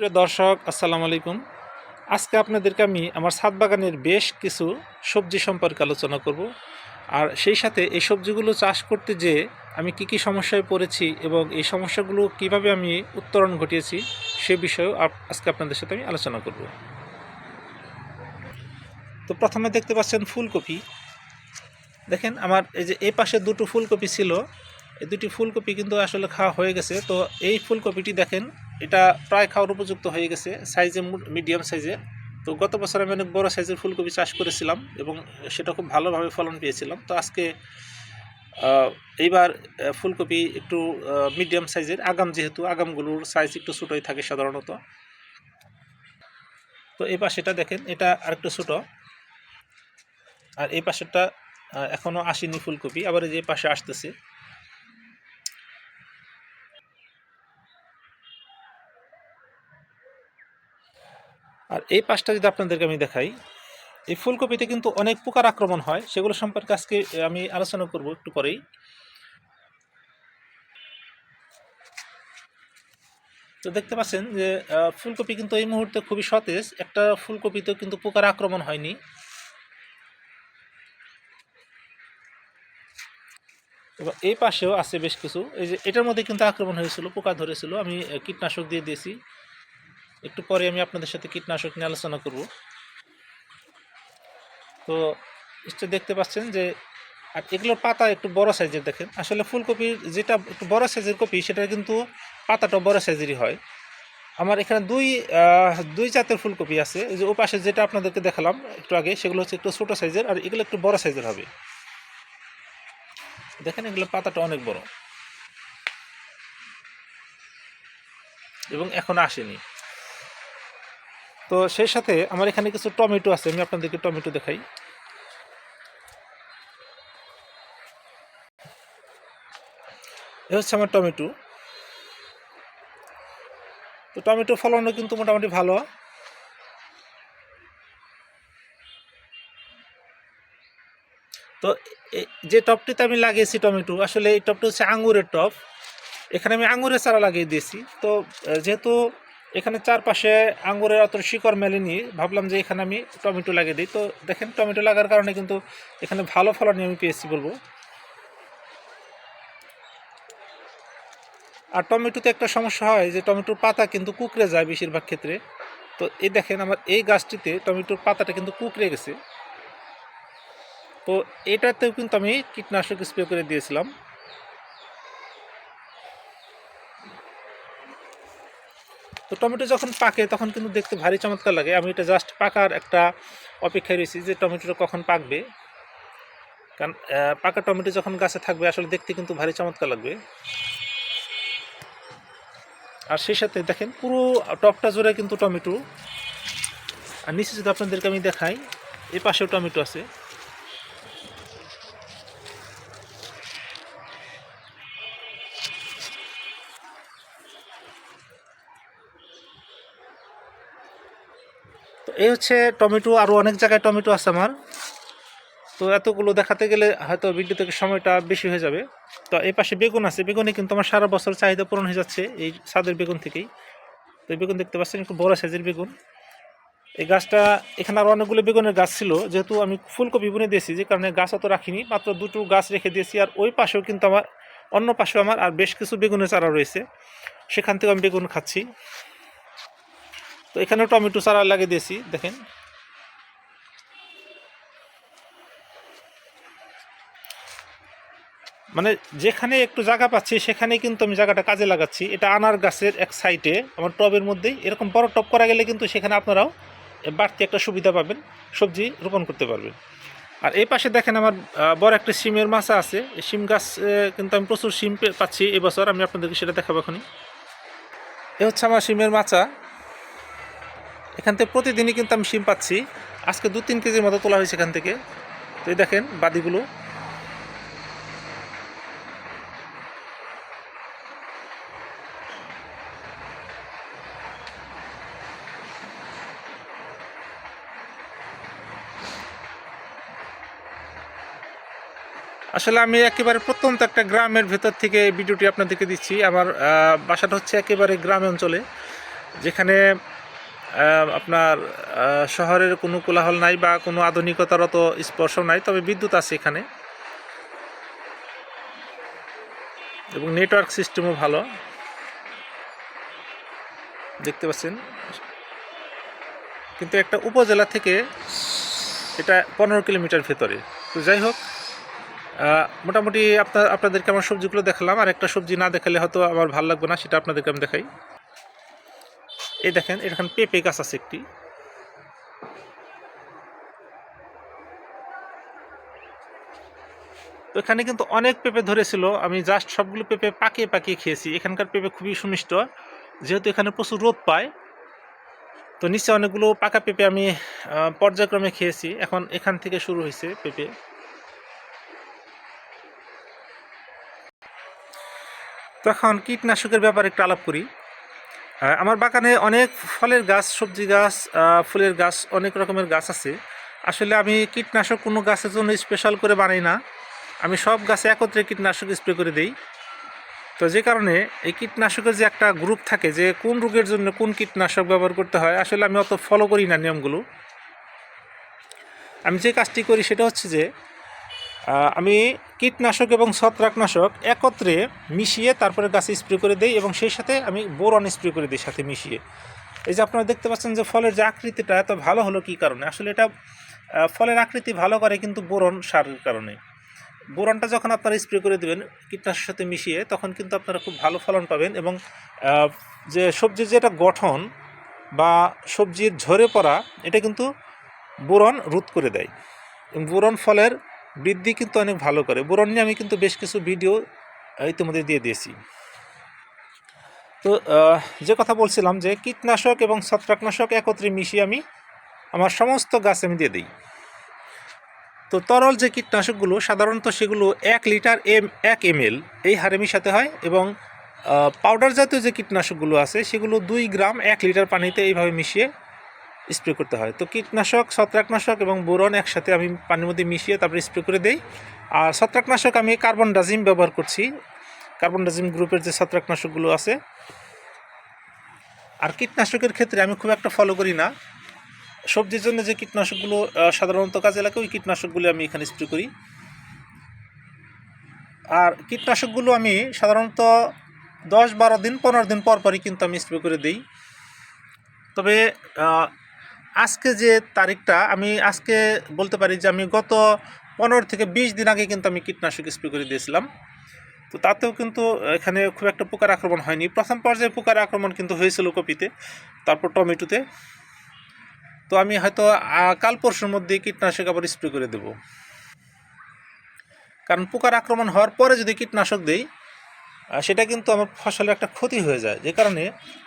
প্রিয় দর্শক, আসসালামু আলাইকুম। আজকে আপনাদেরকে আমি আমার ছাদ বাগানের বেশ কিছু সবজি সম্পর্কে আলোচনা করব। আর সেই সাথে এই সবজিগুলো চাষ করতে যে আমি কি কি সমস্যায় পড়েছি এবং এই সমস্যাগুলো কীভাবে আমি উত্তরণ ঘটিয়েছি সে বিষয়েও আজকে আপনাদের সাথে আমি আলোচনা করব। তো প্রথমে দেখতে পাচ্ছেন ফুলকপি। দেখেন, আমার এই যে এই পাশে দুটো ফুলকপি ছিল। এই দুটি ফুলকপি কিন্তু আসলে খাওয়া হয়ে গেছে। তো এই ফুলকপিটি দেখেন এটা প্রায় খাওয়ার উপযুক্ত হয়ে গেছে সাইজে মিডিয়াম সাইজে তো গত বছর আমি অনেক বড় সাইজের ফুলকপি চাষ করেছিলাম এবং সেটা খুব ভালোভাবে ফলন পেয়েছিলাম। তো আজকে এইবার ফুলকপি একটু মিডিয়াম সাইজের আগাম যেহেতু, আগামগুলোর সাইজ একটু ছোটোই থাকে সাধারণত। তো এই পাশেটা দেখেন, এটা আরেকটু ছোটো। আর এই পাশেরটা এখনও আসেনি ফুলকপি, আবার যে পাশে আসতেছে। আর এই পাশটা যদি আপনাদেরকে আমি দেখাই, এই ফুলকপিতে কিন্তু অনেক পোকার আক্রমণ হয়। সেগুলো সম্পর্কে আজকে আমি আলোচনা করব একটু পরেই। তো দেখতে পাচ্ছেন যে ফুলকপি কিন্তু এই মুহূর্তে খুবই সতেজ। একটা ফুলকপিতেও কিন্তু পোকার আক্রমণ হয়নি। এবার এই পাশেও আছে বেশ কিছু। এই যে, এটার মধ্যে কিন্তু আক্রমণ হয়েছিল, পোকা ধরেছিল। আমি কীটনাশক দিয়ে দিয়েছি। একটু পরে আমি আপনাদের সাথে কীটনাশক নিয়ে আলোচনা করব। তো এটা দেখতে পাচ্ছেন যে, আর এগুলোর পাতা একটু বড় সাইজের দেখেন। আসলে ফুলকপির যেটা একটু বড় সাইজের কপি সেটা কিন্তু পাতাটা বড় সাইজেরই হয়। আমার এখানে দুই দুই জাতের ফুলকপি আছে। যে ও পাশে যেটা আপনাদেরকে দেখালাম একটু আগে, সেগুলো হচ্ছে একটু ছোটো সাইজের আর এগুলো একটু বড় সাইজের হবে। দেখেন এগুলো পাতাটা অনেক বড়। এবং এখন আসেনি। তো সেই সাথে আমার এখানে কিছু টমেটো আছে, আমি আপনাদেরকে টমেটো দেখাই। এ হচ্ছে আমার টমেটো। তো টমেটো ফলনও কিন্তু মোটামুটি ভালো। তো যে টপটিতে আমি লাগিয়েছি টমেটো, আসলে এই টপটা হচ্ছে আঙুরের টপ। এখানে আমি আঙুরের চারা লাগিয়ে দিয়েছি। তো যেহেতু এখানে চারপাশে আঙ্গুরের অত শিকড় মেলেনি। ভাবলাম যে এখানে আমি টমেটো লাগিয়ে দিই। তো দেখেন, টমেটো লাগার কারণে কিন্তু এখানে ভালো ফলনই আমি পেয়েছি বলব। আর টমেটোতে একটা সমস্যা হয় যে টমেটোর পাতা কিন্তু কুকড়ে যায় বেশিরভাগ ক্ষেত্রে। তো এই দেখেন, আমার এই গাছটিতে টমেটোর পাতাটা কিন্তু কুকড়ে গেছে। তো এটাতেও কিন্তু আমি কীটনাশক স্প্রে করে দিয়েছিলাম। তো টমেটো যখন পাকে, তখন কিন্তু দেখতে ভারী চমৎকার লাগে। আমি এটা জাস্ট পাকার একটা অপেক্ষায় রয়েছি যে টমেটোটা কখন পাকবে। কারণ পাকা টমেটো যখন গাছে থাকবে, আসলে দেখতে কিন্তু ভারী চমৎকার লাগবে। আর সেই সাথে দেখেন, পুরো টপটা জুড়ে কিন্তু টমেটো। আর নিচে যদি আপনাদেরকে আমি দেখাই এই পাশেও টমেটো আছে। তো এই হচ্ছে টমেটো আরও অনেক জায়গায় টমেটো আছে আমার। তো এতগুলো দেখাতে গেলে হয়তো ভিডিও থেকে সময়টা বেশি হয়ে যাবে। তো এই পাশে বেগুন আছে। বেগুনে কিন্তু আমার সারা বছর চাহিদা পূরণ হয়ে যাচ্ছে এই ছাদের বেগুন থেকেই। তো বেগুন দেখতে পাচ্ছেন, একটু বড় সাইজের বেগুন। এই গাছটা, এখানে আরও অনেকগুলো বেগুনের গাছ ছিল। যেহেতু আমি ফুলকপি বুনে দিয়েছি, যে কারণে গাছ অত রাখিনি। মাত্র দুটো গাছ রেখে দিয়েছি। আর ওই পাশেও কিন্তু আমার, অন্য পাশেও আমার আর বেশ কিছু বেগুনের চারা রয়েছে। সেখান থেকে আমি বেগুন খাচ্ছি। তো এখানেও টমেটো চারা লাগিয়ে দিয়েছি, দেখেন। মানে যেখানে একটু জায়গা পাচ্ছি সেখানে কিন্তু আমি জায়গাটা কাজে লাগাচ্ছি। এটা আনার গাছের এক সাইডে, আমার টবের মধ্যেই। এরকম বড় টব করা গেলে কিন্তু সেখানে আপনারাও বাড়তি একটা সুবিধা পাবেন, সবজি রোপণ করতে পারবেন। আর এই পাশে দেখেন আমার বড় একটা সিমের মাছা আছে। এই সিম গাছ কিন্তু আমি প্রচুর সিম পাচ্ছি। এবছর আমি আপনাদেরকে সেটা দেখাবো এখনই। এ হচ্ছে আমার সিমের মাচা এখান থেকে প্রতিদিনই কিন্তু আমি সিম পাচ্ছি। আজকে দু তিন কেজির মতো তোলা হয়েছে এখান থেকে। তো এই দেখেন বাদিগুলো। আসলে আমি একেবারে প্রত্যন্ত একটা গ্রামের ভেতর থেকে ভিডিওটি আপনাদেরকে দিচ্ছি। আমার বাসাটা হচ্ছে একেবারে গ্রাম অঞ্চলে, যেখানে আপনার শহরের কোনো কোলাহল নাই বা কোনো আধুনিকতার অত স্পর্শ নাই, তবে বিদ্যুৎ আছে এখানে। এবং নেটওয়ার্ক সিস্টেমও ভালো। দেখতে পাচ্ছেন? কিন্তু একটা উপজেলা থেকে এটা পনেরো কিলোমিটার ভেতরে। তো যাই হোক মোটামুটি আপনার, আপনাদেরকে আমার সবজিগুলো দেখালাম। আর একটা সবজি না দেখালে হয়তো আমার ভালো লাগবে না, সেটা আপনাদেরকে আমি দেখাই। এই দেখেন এখানে পেঁপে গাছ আছে একটি। তো এখানে কিন্তু অনেক পেঁপে ধরেছিল, আমি জাস্ট সবগুলো পেঁপে পাকিয়ে পাকিয়ে খেয়েছি। এখানকার পেঁপে খুবই সুমিষ্ট, যেহেতু এখানে প্রচুর রোদ পায়, তো নিশ্চয় অনেকগুলো পাকা পেঁপে আমি পর্যায়ক্রমে খেয়েছি। এখন এখান থেকে শুরু হয়েছে পেঁপে। তখন কীটনাশকের ব্যাপারে একটু আলাপ করি। আমার বাগানে অনেক ফলের গাছ, সবজি গাছ ফুলের গাছ, অনেক রকমের গাছ আছে। আসলে আমি কীটনাশক কোনো গাছের জন্য স্পেশাল করে বানাই না। আমি সব গাছে একত্রে কীটনাশক স্প্রে করে দিই। তো যে কারণে এই কীটনাশকের যে একটা গ্রুপ থাকে, যে কোন রোগের জন্য কোন কীটনাশক ব্যবহার করতে হয়, আসলে আমি অত ফলো করি না নিয়মগুলো। আমি যে কাজটি করি সেটা হচ্ছে যে আমি কীটনাশক এবং ছত্রাকনাশক একত্রে মিশিয়ে তারপরে গাছে স্প্রে করে দিই এবং সেই সাথে আমি বোরন স্প্রে করে দিই সাথে মিশিয়ে। এই যে আপনারা দেখতে পাচ্ছেন যে ফলের যে আকৃতিটা এত ভালো হলো কী কারণে? আসলে এটা ফলের আকৃতি ভালো করে কিন্তু বোরন সারের কারণে। বোরনটা যখন আপনারা স্প্রে করে দেবেন, কীটনাশকের সাথে মিশিয়ে তখন কিন্তু আপনারা খুব ভালো ফলন পাবেন এবং যে সবজির যেটা গঠন বা সবজির ঝরে পড়া, এটা কিন্তু বোরন রোধ করে দেয়। বোরন ফলের বৃদ্ধি কিন্তু অনেক ভালো করে। নিয়ে আমি কিন্তু বেশ কিছু ভিডিও ইতিমধ্যে দিয়ে দিয়েছি। তো যে কথা বলছিলাম যে কীটনাশক এবং ছত্রাকনাশক একত্রে মিশিয়ে আমি আমার সমস্ত গাছ আমি দিয়ে দিই। তো তরল যে কীটনাশকগুলো, সাধারণত সেগুলো এক লিটার এম, এক এম এল এই হারে মিশাতে হয় এবং পাউডার জাতীয় যে কীটনাশকগুলো আছে, সেগুলো দুই গ্রাম এক লিটার পানিতে এইভাবে মিশিয়ে স্প্রে করতে হয়। তো কীটনাশক, ছত্রাকনাশক এবং বোরন একসাথে আমি পানির মধ্যে মিশিয়ে তারপরে স্প্রে করে দেই। আর ছত্রাকনাশক আমি কার্বন ডাজিম ব্যবহার করছি। কার্বন ডাজিম গ্রুপের যে ছত্রাকনাশকগুলো আছে। আর কীটনাশকের ক্ষেত্রে আমি খুব একটা ফলো করি না। সবজির জন্য যে কীটনাশকগুলো সাধারণত কাজে লাগে, ওই কীটনাশকগুলো আমি এখানে স্প্রে করি। আর কীটনাশকগুলো আমি সাধারণত দশ বারো দিন, পনেরো দিন পর পরই কিন্তু আমি স্প্রে করে দিই। তবে আজকে যে তারিখটা, আমি আজকে বলতে পারি যে আমি গত পনেরো থেকে বিশ দিন আগে কিন্তু আমি কীটনাশক স্প্রে করে দিয়েছিলাম। তো তাতেও কিন্তু এখানে খুব একটা পোকার আক্রমণ হয়নি। প্রথম পর্যায়ে পোকার আক্রমণ কিন্তু হয়েছিল কপিতে, তারপর টমেটোতে। তো আমি হয়তো কাল পরশুর মধ্যে কীটনাশক আবার স্প্রে করে দেব। কারণ পোকার আক্রমণ হওয়ার পরে যদি কীটনাশক দেই সেটা কিন্তু আমার ফসলের একটা ক্ষতি হয়ে যায়। যে কারণে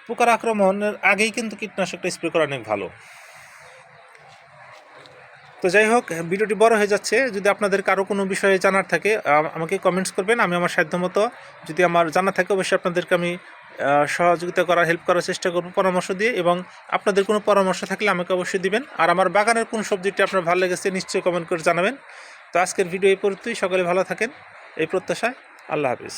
পোকার আক্রমণের আগেই কিন্তু কীটনাশকটা স্প্রে করা অনেক ভালো। তো যাই হোক, ভিডিওটি বড় হয়ে যাচ্ছে। যদি আপনাদের কারও কোনো বিষয়ে জানার থাকে আমাকে কমেন্টস করবেন। আমি আমার সাধ্যমতো যদি আমার জানা থাকে, অবশ্যই আপনাদেরকে আমি সহযোগিতা করার হেল্প করার চেষ্টা করব পরামর্শ দিয়ে এবং আপনাদের কোনো পরামর্শ থাকলে আমাকে অবশ্যই দিবেন। আর আমার বাগানের কোন সবজিটি আপনার ভালো লেগেছে, নিশ্চয়ই কমেন্ট করে জানাবেন। তো আজকের ভিডিও এই পর্যন্তই। সকলে ভালো থাকেন। এই প্রত্যাশায় আল্লাহ হাফিজ।